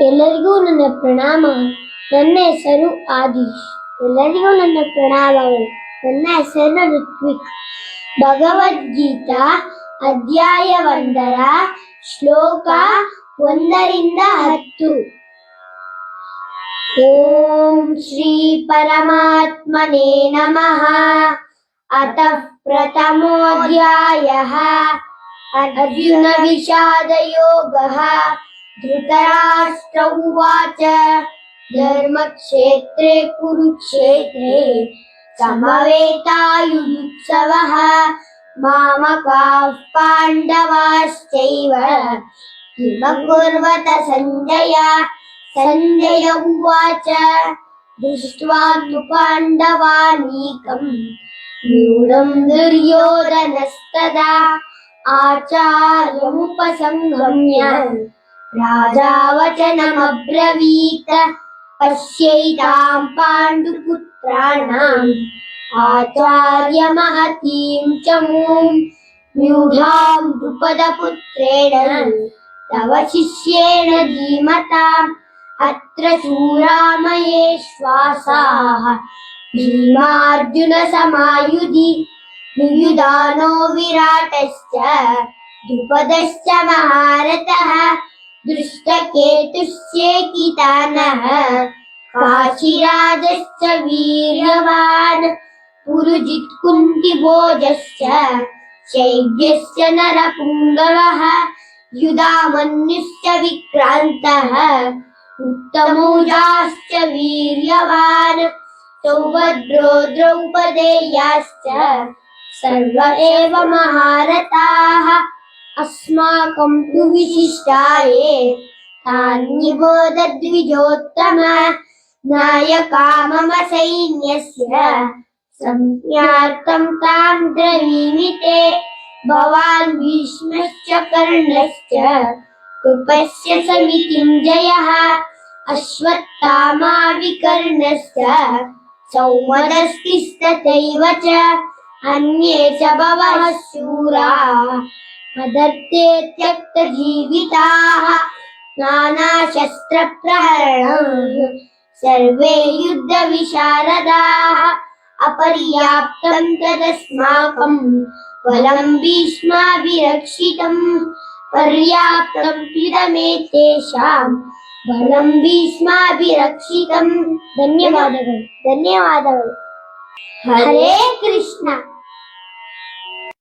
ಎಲ್ಲರಿಗೂ ನನ್ನ ಪ್ರಣಾಮ. ನನ್ನ ಹೆಸರು ಆದೀಶ್. ಎಲ್ಲರಿಗೂ ನನ್ನ ಪ್ರಣಾಮಗಳು. ನನ್ನ ಹೆಸರು ಋತ್ವಿಕ್. ಭಗವದ್ಗೀತಾ, ಅಧ್ಯಾಯ ಒಂದರ ಶ್ಲೋಕ ಒಂದರಿಂದ ಹತ್ತು. ಓಂ ಶ್ರೀ ಪರಮಾತ್ಮನೇ ನಮಃ. अतः प्रथमोऽध्यायः अर्जुनविषादयोगः धृतराष्ट्र उवाच धर्मक्षेत्रे कुरुक्षेत्रे समवेतायुत्सवः मामकाः पाण्डवाश्चैव किमकुर्वत सञ्जय सञ्जय उवाच दृष्ट्वा तु पाण्डवानीकम् व्यूढम् दुर्योधनस्तदा आचार्यमुपसङ्गम्य राजा वचनमब्रवीत पश्यैताम् पाण्डुपुत्राणाम् आचार्यमहतीम् च मूम् व्यूढाम् द्रुपदपुत्रेण तव शिष्येण धीमताम् अत्र शूरामये श्वासाः भीमार्जुनसमायुधि युयुधानो विराटश्च द्रुपदश्च महारथः दृष्टकेतुश्चेकितानः काशीराजश्च वीर्यवान् पुरुजित् कुन्तिभोजश्च शैव्यश्च नरपुङ्गवः युधामन्युश्च विक्रान्तः उत्तमौजाश्च वीर्यवान् सौभद्रो द्रौपदेयाश्च सर्व एव महारथाः अस्माकं तु विशिष्टाये तान्निबोधद्विजोत्तम नायका मम सैन्यस्य संज्ञार्थं तां द्रवीमि ते भवान् भीष्मश्च कर्णश्च कृपस्य समितिञ्जयः अश्वत्थामा विकर्णश्च सौमदस्तिस्तथैव च अन्ये च बहवः शूरा मदर्थे त्यक्तजीविताः नानाशस्त्रप्रहरणम् सर्वे युद्धविशारदाः अपर्याप्तं तदस्माकं बलं भीष्माभिरक्षितम् पर्याप्तं कृतमे तेषां बलं भीष्माभिरक्षितं। धन्यवादः धन्यवादः हरे कृष्ण।